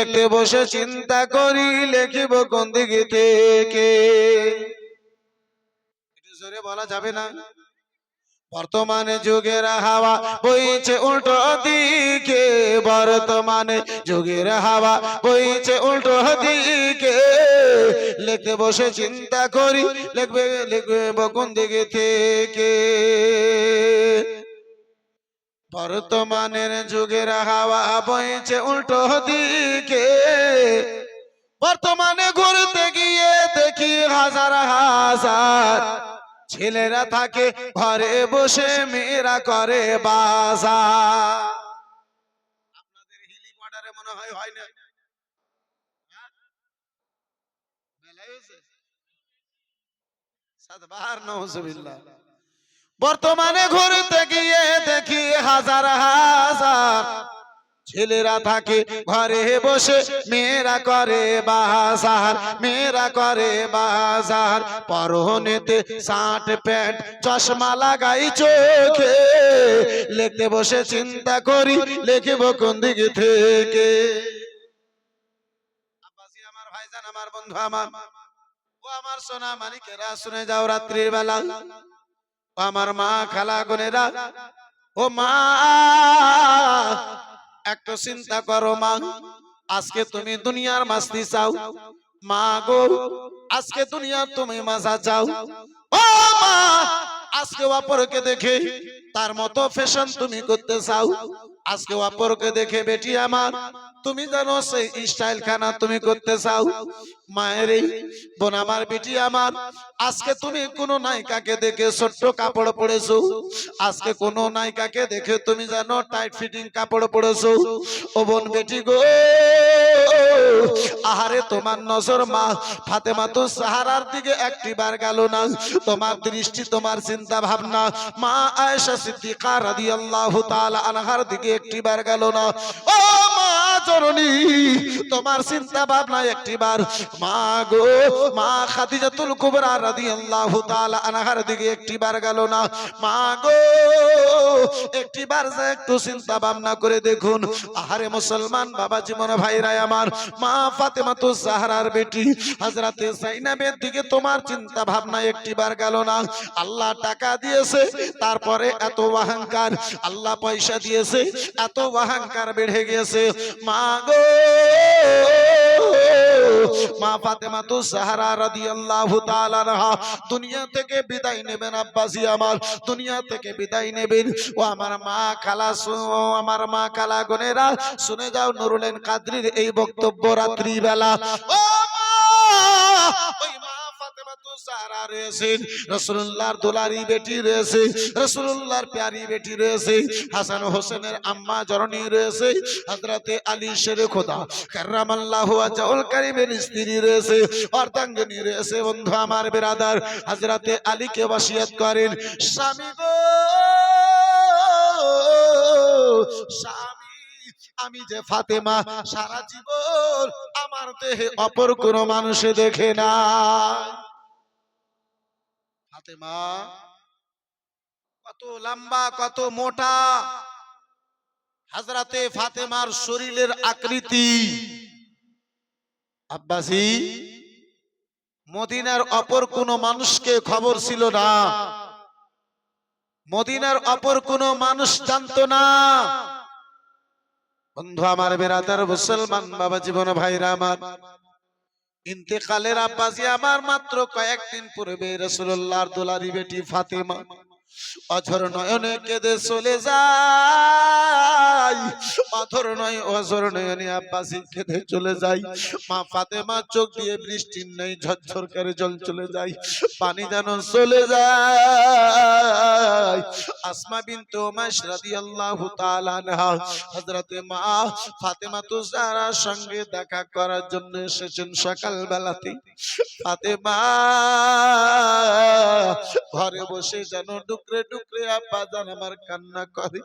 লিখতে বসে চিন্তা করি, লিখিব কোন দিকে থেকে। বলা যাবে না? বর্তমানে যুগের হাওয়া বইছে উল্টো দিকে, বর্তমানে যুগের হাওয়া বইছে উল্টো দিকে। লিখতে বসে চিন্তা করি, লিখবে লিখবে কোন দিকে থেকে? বর্তমানের যুগের হাওয়া বইছে উল্টো দিকে। বর্তমানে ঘুরতে গিয়ে দেখি হাজার হাজার ছেলেরা থাকে, ঘরে বসে মেয়েরা করে বাজার। আপনাদের হিলি বর্ডারে মনে হয় হয় না? হ্যাঁ? বর্তমানে ঘুরতে গিয়ে দেখি হাজার হাজার ছেলেরা থাকে ঘরে বসে, মেয়েরা করে বাজার, মেয়েরা করে বাজার। পরনেতে শার্ট, প্যান্ট, চশমা লাগাই চোখে। লিখতে বসে চিন্তা করি, লিখিব কোন দিকে থেকে? আমার ভাইজান, আমার বন্ধু, আমার। ও আমার সোনা মানিকেরা, শুনে যাও রাত্রির বেলা। আমার মা খালা বোনেরা, ও মা, একটু চিন্তা করো মা, আজকে তুমি দুনিয়ার মাস্তি চাও মা গো, আজকে দুনিয়ার তুমি মাজা চাও ও মা আজকে অপরকে দেখে তার মতো ফ্যাশন তুমি করতে চাও? আজকে অপরকে দেখে বেটি আমার, তুমি জানো সেই স্টাইল খানা তুমি করতে চাও? মায়ের বোন আমার বেটি আমার, আজকে তুমি কোন নায়িকাকে দেখে ছোট্ট কাপড় পরেছো? আজকে কোন নায়িকাকে দেখে তুমি জানো টাইট ফিটিং কাপড় পরেছো? ও বোন বেটি গো আহারে, তোমার নজর মা। ফাতেমা তো সাহারার দিকে একটি বার গেল না। তোমার দৃষ্টি, তোমার চিন্তা ভাবনা। মা আয়েশা সিদ্দিকা রাদিয়াল্লাহু তাআলা আনহার দিকে একটি বার গেল না। ও জননী তোমার চিন্তা ভাবনা একটি বার। মা গো, মা খাদিজাতুল কুবরা রাদিয়াল্লাহু তাআলা আনহার দিকে একটি বার গেল না। মা গো, একটি বার একটু চিন্তা ভাবনা করে দেখুন। আহারে মুসলমান বাবা জীবন ভাইরা আমার। মা ফাতেমা তো জাহরার বেটি, হযরতে জাইনাবের দিকে তোমার চিন্তা ভাবনা একটি বার গেল না। আল্লাহ টাকা দিয়েছে, তারপরে এত অহংকার। আল্লাহ পয়সা দিয়েছে, এত অহংকার বেড়ে গেছে। মা গো মা ফাতেমা তো সাহারা রাদিয়াল্লাহু তাআলা আনহা। দুনিয়া থেকে বিদায় নেবেন আব্বাসি আমার, দুনিয়া থেকে বিদায় নেবেন। ও আমার মা খালা ও আমার মা খালা গনেরা শুনে যাও নুরুলেন কাদরির এই বক্তব্য রাত্রি বেলা ও মা জাহরা রয়েছেন রাসূলুল্লাহর দুলারি বেটি রয়েছে, রাসূলুল্লাহর প্যারি বেটি রয়েছে, হাসান হোসেনের আম্মা রয়েছে, হযরতে আলী শেরে খোদা কারীমের স্ত্রী রয়েছে রয়েছে, বন্ধু আমার বিরাদার, হযরতে আলীকে ওয়াসিয়াত করেন, স্বামী গো, স্বামী, আমি যে ফাতেমা, সারা জীবন আমার দেহে অপর কোন মানুষে দেখে না ফাতেমা, কত লম্বা, কত মোটা। হাজরাতে ফাতেমার শরীরের আকৃতি। আব্বাসি, মদিনার অপর কোন মানুষকে খবর ছিল না। মদিনার অপর কোন মানুষ জানতো না। বন্ধু আমার বেড়াতার মুসলমান বাবা জীবন ভাইরা আমার। ইন্তেকালের আব্বাসী আমার মাত্র কয়েকদিন পূর্বে রসুল্লাহর দোলারি বেটি ফাতেমা। অঝর নয়নে কেঁদে চলে যায়। অধর নয়, অঝর নয়নে আব্বাসি কেঁদে চলে যায়। মা ফাতেমা চোখ দিয়ে বৃষ্টির নেই, ঝরঝর করে জল চলে যায়। পানি যেন চলে যায়। আসমা বিনতে উমাইশ রাদিয়াল্লাহু তাআলা আনহা, হযরতে মা ফাতেমা তুজারার সঙ্গে দেখা করার জন্য এসেছেন সকাল বেলাতে ফাতেমা ঘরে বসে যেন দুঃখ ডুকরে ডুকরে আব্বা জান আমার কান্না করে।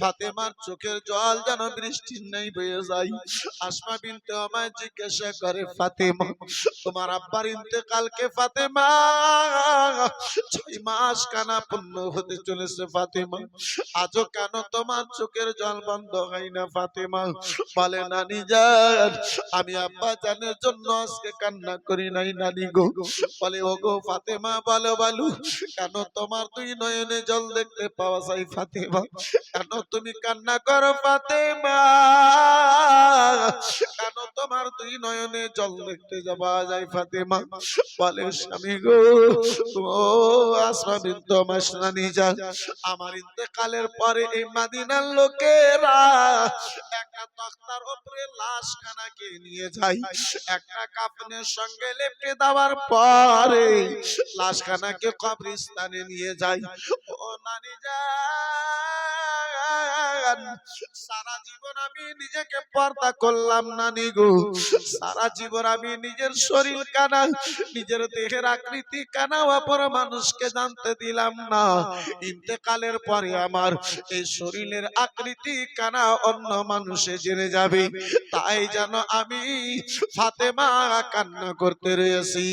ফাতেমার চোখের জল যেন বৃষ্টির নেই বয়ে যায়। আসমা বিনতে আমায় জিজ্ঞাসা করে, ফাতেমা, তোমার আব্বার ইন্তেকালকে ফাতেমা? ছয় মাস কানা পূর্ণ হতে চলেছে ফাতেমা। আজও কেন তোমার চোখের জল বন্ধ হয় না ফাতেমা? বলে, নানি যান আমি আব্বা জানের জন্য আজকে কান্না করি নাই, নানি গো। বলে ও গো ফাতেমা, বলো বলো, কেন তোমার দুই নয়নে জল দেখতে পাওয়া যায়, ফাতেমা। কেন তুমি কান্না করো, ফাতেমা? কেন তোমার দুই নয়নে জল দেখতে যাওয়া যায়, ফাতেমা? বলে, স্বামী গো, ও আসমা বিন্তু আমার নানি যান। আমার ইন্তেকালের পরে এই মাদিনার লোকেরা তক্তার উপরে লাশখানাকে নিয়ে যায় একটা কাফনের সঙ্গে লেপটে দেওয়ার পরে লাশখানাকে কবরস্থানে নিয়ে যায় ও নানি সারা জীবন আমি নিজেকে পর্দা করলাম নানি গো। সারা জীবন আমি নিজের শরীর কানা, নিজের দেহের আকৃতি কানা, অপর মানুষকে জানতে দিলাম না। ইন্তেকালের পরে আমার এই শরীরের আকৃতি কানা অন্য মানুষে জেনে যাবে। তাই যেন আমি ফাতেমা কান্না করতে রয়েছি।